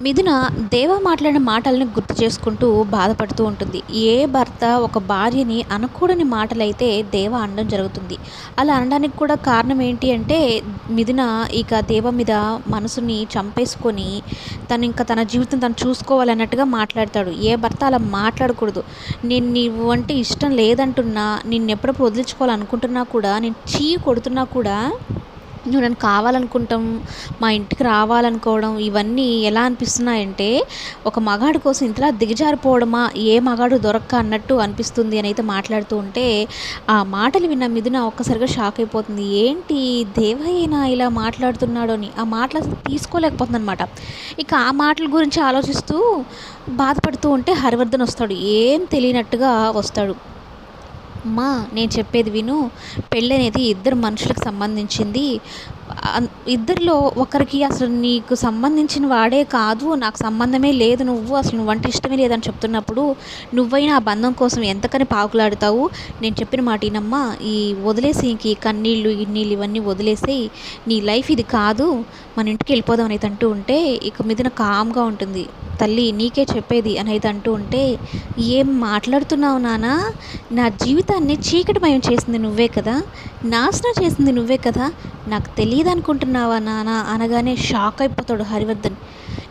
మిథున దేవ మాట్లాడిన మాటలను గుర్తు చేసుకుంటూ బాధపడుతూ ఉంటుంది. ఏ భర్త ఒక భార్యని అనకూడని మాటలైతే దేవ అనడం జరుగుతుంది. అలా అనడానికి కూడా కారణం ఏంటి అంటే మిథున ఇక దేవ మీద మనసుని చంపేసుకొని తను ఇంకా తన జీవితం తను చూసుకోవాలన్నట్టుగా మాట్లాడతాడు. ఏ భర్త అలా మాట్లాడకూడదు. నేను నీవు అంటే ఇష్టం లేదంటున్నా నిన్ను ఎప్పుడప్పుడు వదిలించుకోవాలనుకుంటున్నా కూడా నేను చీ కొడుతున్నా కూడా నువ్వు నన్ను కావాలనుకుంటాం మా ఇంటికి రావాలనుకోవడం ఇవన్నీ ఎలా అనిపిస్తున్నాయంటే ఒక మగాడి కోసం ఇంతలా దిగజారిపోవడమా ఏ మగాడు దొరక్క అన్నట్టు అనిపిస్తుంది అని అయితే మాట్లాడుతూ ఉంటే ఆ మాటలు విన్న మిథున ఒక్కసారిగా షాక్ అయిపోతుంది. ఏంటి దేవయ్యనా ఇలా మాట్లాడుతున్నాడు అని? ఆ మాటలు అసలు తీసుకోలేకపోతుంది అనమాట ఇక ఆ మాటల గురించి ఆలోచిస్తూ బాధపడుతూ ఉంటే హరివర్ధన్ వస్తాడు. ఏం తెలియనట్టుగా వస్తాడు. అమ్మా నేను చెప్పేది విను. పెళ్ళి అనేది ఇద్దరు మనుషులకు సంబంధించింది. ఇద్దరిలో ఒకరికి అసలు నీకు సంబంధించిన వాడే కాదు నాకు సంబంధమే లేదు నువ్వు అసలు నువ్వంటే ఇష్టమే లేదని చెప్తున్నప్పుడు నువ్వైనా ఆ బంధం కోసం ఎంతకని పాకులాడుతావు? నేను చెప్పిన మాట ఈనమ్మా ఈ వదిలేసి ఇంక ఈ కన్నీళ్ళు ఇన్నీళ్ళు ఇవన్నీ వదిలేసి నీ లైఫ్ ఇది కాదు. మన ఇంటికి వెళ్ళిపోదాం అనేది అంటూ ఉంటే ఇక మీదన కామ్గా ఉంటుంది. తల్లి నీకే చెప్పేది అనేది అంటూ ఉంటే ఏం మాట్లాడుతున్నావు నానా? నా జీవితాన్ని చీకటిమయం చేసింది నువ్వే కదా? నాశనం చేసింది నువ్వే కదా? నాకు తెలియదు అనుకుంటున్నావా నానా? అనగానే షాక్ అయిపోతాడు హరివర్ధన్.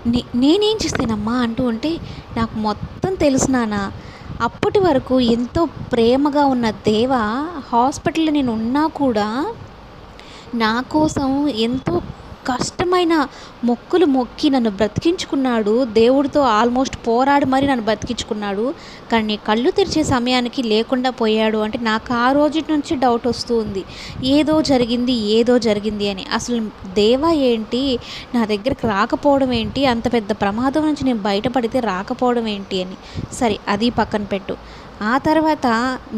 నే నేనేం చేస్తానమ్మా? అంటూ ఉంటే నాకు మొత్తం తెలుసు నానా. అప్పటి వరకు ఎంతో ప్రేమగా ఉన్న దేవ హాస్పిటల్లో నేను ఉన్నా కూడా నా కోసం ఎంతో కష్టమైన మొక్కులు మొక్కి నన్ను బ్రతికించుకున్నాడు. దేవుడితో ఆల్మోస్ట్ పోరాడి మరి నన్ను బ్రతికించుకున్నాడు. కానీ కళ్ళు తెరిచే సమయానికి లేకుండా పోయాడు అంటే నాకు ఆ రోజు నుంచి డౌట్ వస్తూ ఉంది. ఏదో జరిగింది ఏదో జరిగింది అని. అసలు దేవ ఏంటి? నా దగ్గరకు రాకపోవడం ఏంటి? అంత పెద్ద ప్రమాదం నుంచి నేను బయటపడితే రాకపోవడం ఏంటి అని. సరే అది పక్కన పెట్టు. ఆ తర్వాత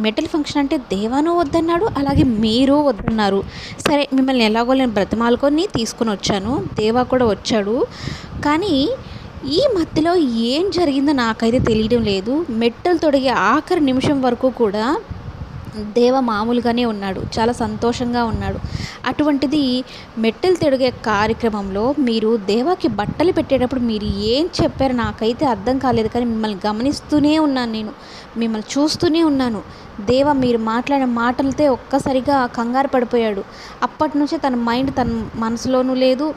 మెటల్ ఫంక్షన్ అంటే దేవాను వద్దన్నాడు అలాగే మీరు వద్దన్నారు. సరే మిమ్మల్ని ఎలాగో నేను బ్రతమాలుకొని తీసుకొని వచ్చాను దేవా కూడా వచ్చాడు. కానీ ఈ మధ్యలో ఏం జరిగిందో నాకైతే తెలియడం లేదు. మెట్టలు తొడిగే ఆఖరి నిమిషం వరకు కూడా దేవ మామూలుగానే ఉన్నాడు చాలా సంతోషంగా ఉన్నాడు. అటువంటిది మెట్టెలు తిరిగే కార్యక్రమంలో మీరు దేవాకి బట్టలు పెట్టేటప్పుడు మీరు ఏం చెప్పారో నాకైతే అర్థం కాలేదు కానీ మిమ్మల్ని గమనిస్తూనే ఉన్నాను నేను మిమ్మల్ని చూస్తూనే ఉన్నాను. దేవ మీరు మాట్లాడిన మాటలతో ఒక్కసారిగా కంగారు పడిపోయాడు. అప్పటి నుంచే తన మైండ్ తన మనసులోనూ లేదు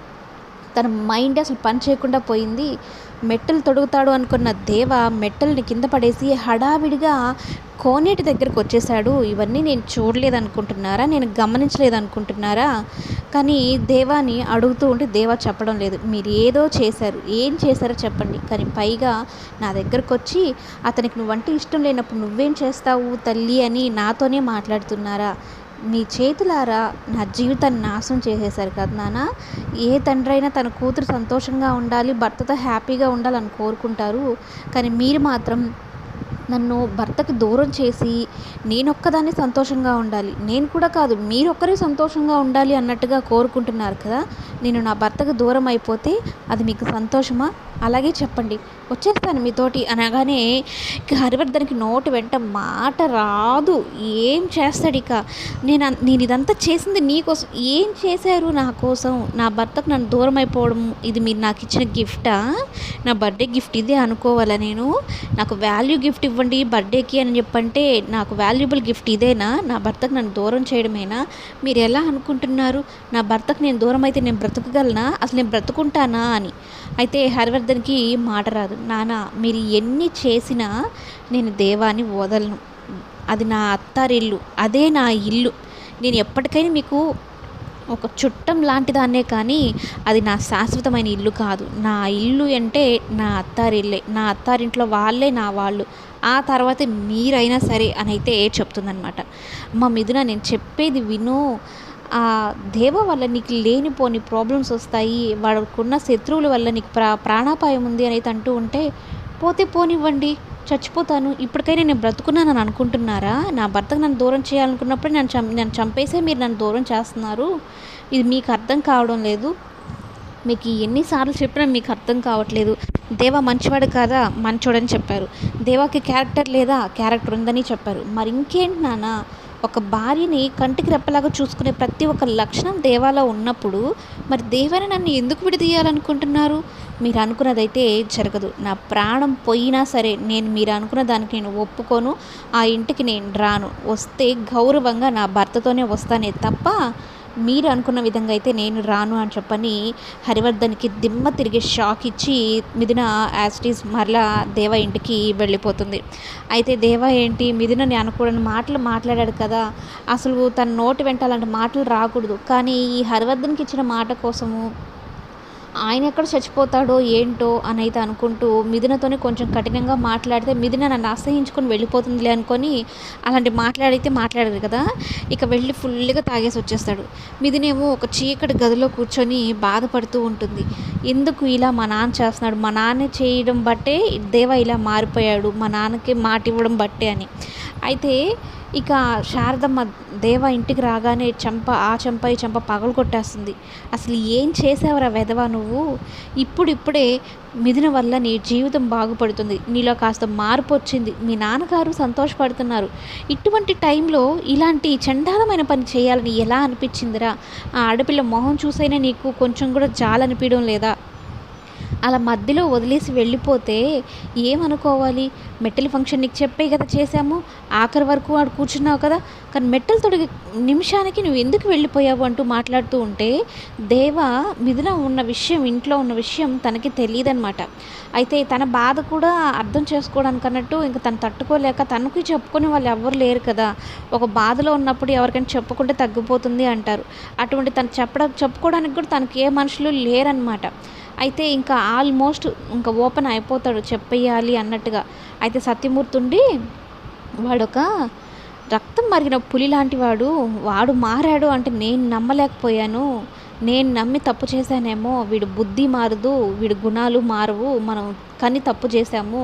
తన మైండ్ అసలు పని చేయకుండా పోయింది. మెట్టలు తొడుగుతాడు అనుకున్న దేవ మెట్టల్ని కింద పడేసి హడావిడిగా కోనేటి దగ్గరకు వచ్చేసాడు ఇవన్నీ నేను చూడలేదు అనుకుంటున్నారా నేను గమనించలేదు అనుకుంటున్నారా కానీ దేవాని అడుగుతూ ఉంటే దేవా చెప్పడం లేదు. మీరు ఏదో చేశారు. ఏం చేశారో చెప్పండి. కానీ పైగా నా దగ్గరకు వచ్చి అతనికి నువ్వంటే ఇష్టం లేనప్పుడు నువ్వేం చేస్తావు తల్లి అని నాతోనే మాట్లాడుతున్నారా? మీ చేతులారా నా జీవితాన్ని నాశనం చేసేశారు కదా నాన్న ఏ తండ్రి అయినా తన కూతురు సంతోషంగా ఉండాలి భర్తతో హ్యాపీగా ఉండాలని కోరుకుంటారు. కానీ మీరు మాత్రం నన్ను భర్తకి దూరం చేసి నేనొక్కదాన్ని సంతోషంగా ఉండాలి. నేను కూడా కాదు మీరొక్కరే సంతోషంగా ఉండాలి అన్నట్టుగా కోరుకుంటున్నారు కదా. నేను నా భర్తకు దూరం అయిపోతే అది మీకు సంతోషమా? అలాగే చెప్పండి. వచ్చేస్తాను మీతోటి అనగానే ఇక హరివర్ధన్కి నోటి వెంట మాట రాదు. ఏం చేస్తాడు ఇక? నేను అన్- నేను ఇదంతా చేసింది నీకోసం. ఏం చేశారు నా కోసం? నా భర్తకు నన్ను దూరం అయిపోవడం ఇది మీరు నాకు ఇచ్చిన గిఫ్టా? నా బర్త్డే గిఫ్ట్ ఇదే అనుకోవాలా నేను? నాకు వాల్యూ గిఫ్ట్ ఇవ్వండి బర్త్డేకి అని చెప్పంటే నాకు వాల్యుబుల్ గిఫ్ట్ ఇదేనా? నా భర్తకు నన్ను దూరం చేయడమేనా? మీరు ఎలా అనుకుంటున్నారు? నా భర్తకు నేను దూరం అయితే నేను బ్రతకగలనా? అసలు నేను బ్రతుకుంటానా అని. అయితే హరివర్ధన్కి మాట రాదు. నాన్న మీరు ఎన్ని చేసినా నేను దేవాన్ని వదలను. అది నా అత్తారిల్లు. అదే నా ఇల్లు. నేను ఎప్పటికైనా మీకు ఒక చుట్టం లాంటిదాన్నే కానీ అది నా శాశ్వతమైన ఇల్లు కాదు. నా ఇల్లు అంటే నా అత్తారిల్లే. నా అత్తారింట్లో వాళ్ళే నా వాళ్ళు. ఆ తర్వాత మీరైనా సరే అని అయితే చెప్తుందనమాట మా మిథున నేను చెప్పేది విను. ఆ దేవ వల్ల నీకు లేనిపోని ప్రాబ్లమ్స్ వస్తాయి వాడుకున్న శత్రువుల వల్ల నీకు ప్రా ప్రాణాపాయం ఉంది అనేది అయితే అంటూ ఉంటే పోతే పోనివ్వండి చచ్చిపోతాను ఇప్పటికైనా నేను బ్రతుకున్నానని అనుకుంటున్నారా? నా భర్తకు నన్ను దూరం చేయాలనుకున్నప్పుడు నన్ను చం నన్ను చంపేసే మీరు నన్ను దూరం చేస్తున్నారు. ఇది మీకు అర్థం కావడం లేదు. మీకు ఎన్నిసార్లు చెప్పినా మీకు అర్థం కావట్లేదు. దేవా మంచివాడు కాదా? మంచోడని చెప్పారు. దేవాకి క్యారెక్టర్ లేదా? క్యారెక్టర్ ఉందని చెప్పారు. మరి ఇంకేంటి నాన్న? ఒక భార్యని కంటికి రెప్పలాగా చూసుకునే ప్రతి ఒక్క లక్షణం దేవాలో ఉన్నప్పుడు మరి దేవని నన్ను ఎందుకు విడదీయాలనుకుంటున్నారు? మీరు అనుకున్నదైతే జరగదు. నా ప్రాణం పోయినా సరే నేను మీరు అనుకున్న దానికి నేను ఒప్పుకోను. ఆ ఇంటికి నేను రాను. వస్తే గౌరవంగా నా భర్తతోనే వస్తానే తప్ప మీరు అనుకున్న విధంగా అయితే నేను రాను అని చెప్పని హరివర్ధన్కి దిమ్మ తిరిగి షాక్ ఇచ్చి మిథున యాస్టీస్ మరలా దేవ ఇంటికి వెళ్ళిపోతుంది. అయితే దేవ ఏంటి? మిథునని అనుకోని మాటలు మాట్లాడాడు కదా. అసలు తన నోటి వెంట అలాంటి మాటలు రాకూడదు. కానీ ఈ హరివర్ధన్కి ఇచ్చిన మాట కోసము ఆయన ఎక్కడ చచ్చిపోతాడో ఏంటో అని అయితే అనుకుంటూ మిథునతోనే కొంచెం కఠినంగా మాట్లాడితే మిథున నన్ను అసహించుకొని వెళ్ళిపోతుందిలే అనుకొని అలాంటి మాట్లాడితే మాట్లాడదు కదా. ఇక వెళ్ళి ఫుల్గా తాగేసి వచ్చేస్తాడు. మిథునేమో ఒక చీకటి గదిలో కూర్చొని బాధపడుతూ ఉంటుంది. ఎందుకు ఇలా మా నాన్న చేస్తున్నాడు? మా నాన్న చేయడం బట్టే దేవ ఇలా మారిపోయాడు. మా నాన్నకి మాట ఇవ్వడం బట్టే అని. అయితే ఇక శారదమ్మ దేవ ఇంటికి రాగానే చంప ఆ చంప ఈ చంప పగలు కొట్టేస్తుంది. అసలు ఏం చేసావురా వెధవ నువ్వు? ఇప్పుడిప్పుడే మిథున వల్ల నీ జీవితం బాగుపడుతుంది. నీలో కాస్త మార్పు వచ్చింది. మీ నాన్నగారు సంతోషపడుతున్నారు. ఇటువంటి టైంలో ఇలాంటి చండాలమైన పని చేయాలని ఎలా అనిపించిందిరా? ఆ ఆడపిల్ల మొహం చూసైనా నీకు కొంచెం కూడా జాలనిపించడం లేదా? అలా మధ్యలో వదిలేసి వెళ్ళిపోతే ఏమనుకోవాలి? మెట్టెల ఫంక్షన్ నీకు చెప్పే కదా చేశాము. ఆఖరి వరకు వాడు కూర్చున్నావు కదా. కానీ మెట్టెలు తొడిగి నిమిషానికి నువ్వు ఎందుకు వెళ్ళిపోయావు అంటూ మాట్లాడుతూ ఉంటే దేవ మిథున ఉన్న విషయం ఇంట్లో ఉన్న విషయం తనకి తెలియదనమాట అయితే తన బాధ కూడా అర్థం చేసుకోవడానికి అన్నట్టు ఇంకా తను తట్టుకోలేక తనకి చెప్పుకొని వాళ్ళు ఎవ్వరు లేరు కదా. ఒక బాధలో ఉన్నప్పుడు ఎవరికైనా చెప్పుకుంటే తగ్గిపోతుంది అంటారు. అటువంటి తను చెప్పడం చెప్పుకోవడానికి కూడా తనకి ఏ మనుషులు లేరనమాట అయితే ఇంకా ఆల్మోస్ట్ ఇంకా ఓపెన్ అయిపోతాడు చెప్పేయాలి అన్నట్టుగా. అయితే సత్యమూర్తి ఉండి వాడొక రక్తం మరిగిన పులి లాంటి వాడు వాడు మారాడు అంటే నేను నమ్మలేకపోయాను నేను నమ్మి తప్పు చేశానేమో వీడు బుద్ధి మారదు వీడు గుణాలు మారవు మనం కానీ తప్పు చేశాము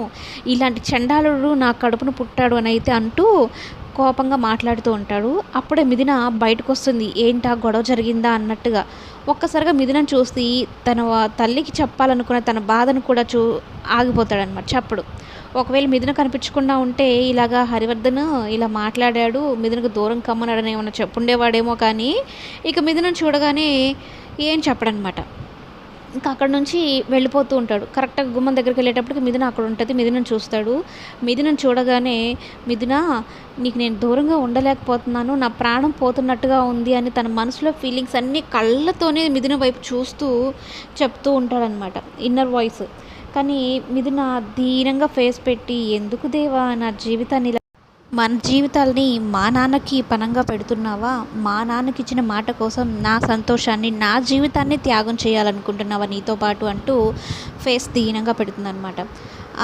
ఇలాంటి చండాలుడు నా కడుపును పుట్టాడు అని అయితే అంటూ కోపంగా మాట్లాడుతూ ఉంటాడు. అప్పుడే మిథున బయటకు వస్తుంది ఏంటా గొడవ జరిగిందా అన్నట్టుగా. ఒక్కసారిగా మిథునను చూసి తన తల్లికి చెప్పాలనుకున్న తన బాధను కూడా చూ ఆగిపోతాడనమాట చెప్పడు. ఒకవేళ మిథున కనిపించకుండా ఉంటే ఇలాగా హరివర్ధన్ ఇలా మాట్లాడాడు మిథునకు దూరం కమ్మనాడని ఏమన్నా చెప్పుండేవాడేమో కానీ ఇక మిథునను చూడగానే ఏం చెప్పడనమాట ఇంకా అక్కడ నుంచి వెళ్ళిపోతూ ఉంటాడు. కరెక్ట్గా గుమ్మం దగ్గరికి వెళ్ళేటప్పటికి మిథున అక్కడ ఉంటుంది. మిథునను చూస్తాడు. మిథునను చూడగానే మిథున నీకు నేను దూరంగా ఉండలేకపోతున్నాను. నా ప్రాణం పోతున్నట్టుగా ఉంది అని తన మనసులో ఫీలింగ్స్ అన్నీ కళ్ళతోనే మిథున వైపు చూస్తూ చెప్తూ ఉంటాడనమాట ఇన్నర్ వాయిస్. కానీ మిథున దీనంగా ఫేస్ పెట్టి ఎందుకు దేవా నా జీవితాన్ని మన జీవితాల్ని మా నాన్నకి పనంగా పెడుతున్నావా? మా నాన్నకి ఇచ్చిన మాట కోసం నా సంతోషాన్ని నా జీవితాన్ని త్యాగం చేయాలనుకుంటున్నావా నీతో పాటు అంటూ ఫేస్ దీనంగా పెడుతుందనమాట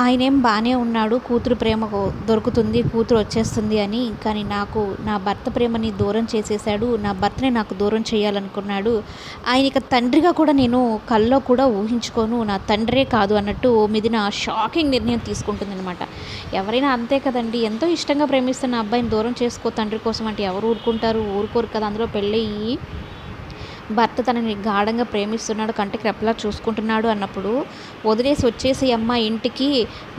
ఆయనేం బాగానే ఉన్నాడు కూతురు ప్రేమ దొరుకుతుంది కూతురు వచ్చేస్తుంది అని. కానీ నాకు నా భర్త ప్రేమని దూరం చేసేసాడు నా భర్తని నాకు దూరం చేయాలనుకున్నాడు. ఆయన ఇక తండ్రిగా కూడా నేను కల్లో కూడా ఊహించుకోను నా తండ్రే కాదు అన్నట్టు మిదిన షాకింగ్ నిర్ణయం తీసుకుంటుంది అనమాట ఎవరైనా అంతే కదండి ఎంతో ఇష్టంగా ప్రేమిస్తున్న అబ్బాయిని దూరం చేసుకో తండ్రి కోసం అంటే ఎవరు ఊరుకుంటారు? ఊరుకోరు కదా అందులో పెళ్ళయ్యి భర్త తనని గాఢంగా ప్రేమిస్తున్నాడు కంటికి రెప్పలా చూసుకుంటున్నాడు అన్నప్పుడు వదిలేసి వచ్చేసి అమ్మ ఇంటికి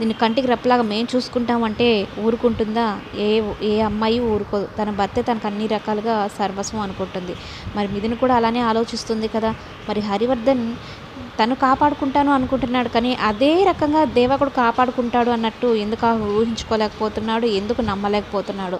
నిన్ను కంటికి రెప్పలాగా మేము చూసుకుంటామంటే ఊరుకుంటుందా? ఏ ఏ అమ్మాయి ఊరుకోదు. తన భర్తే తనకు అన్ని రకాలుగా సర్వస్వం అనుకుంటుంది. మరి మిథున కూడా అలానే ఆలోచిస్తుంది కదా. మరి హరివర్ధన్ తను కాపాడుకుంటాను అనుకుంటున్నాడు కానీ అదే రకంగా దేవకుడు కాపాడుకుంటాడు అన్నట్టు ఎందుకు ఊహించుకోలేకపోతున్నాడు? ఎందుకు నమ్మలేకపోతున్నాడు?